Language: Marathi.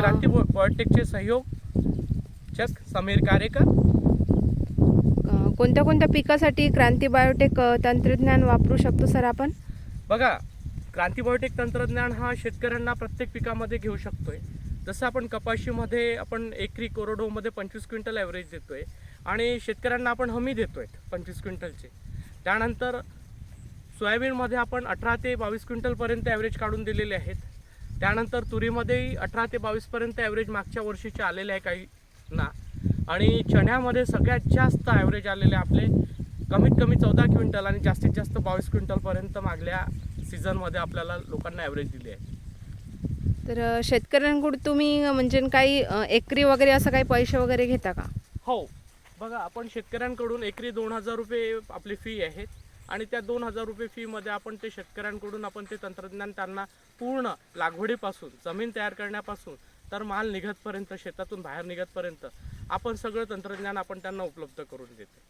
क्रांती बायोटेकचे सहयोगचक समीर कारेकर. कोणत्या कोणत्या पिकासाठी क्रांती बायोटेक तंत्रज्ञान वापरू शकतो सर आपण? बघा क्रांती बायोटेक तंत्रज्ञान हा शेतकऱ्यांना प्रत्येक पिकामध्ये घेऊ शकतोय. जसं आपण कपाशीमध्ये आपण एकरी कोरडोमध्ये पंचवीस क्विंटल ॲव्हरेज देतोय आणि शेतकऱ्यांना आपण हमी देतोय पंचवीस क्विंटलचे. त्यानंतर सोयाबीनमध्ये आपण अठरा ते बावीस क्विंटलपर्यंत ॲव्हरेज काढून दिलेले आहेत. त्यानंतर तुरीमध्येही अठरा ते बावीसपर्यंत ॲव्हरेज मागच्या वर्षीचे आलेले आहे काही ना. आणि चण्यामध्ये सगळ्यात जास्त ॲव्हरेज आलेले आपले कमीत कमी चौदा क्विंटल आणि जास्तीत जास्त बावीस क्विंटलपर्यंत मागल्या सीझनमध्ये आपल्याला लोकांना ॲव्हरेज दिली आहे. तर शेतकऱ्यांकडून तुम्ही म्हणजे काही एकरी वगैरे असं काही पैसे वगैरे घेता का? हो. बघा आपण शेतकऱ्यांकडून एकरी दोन हजार रुपये आपली फी आहेत आणि त्या दोन हजार रुपये फीमध्ये आपण ते शेतकऱ्यांकडून आपण ते तंत्रज्ञान त्यांना पूर्ण लागवडीपासून जमीन तयार करण्यापासून तर माल निघतपर्यंत शेतातून बाहेर निघतपर्यंत आपण सगळं तंत्रज्ञान आपण त्यांना उपलब्ध करून देतो.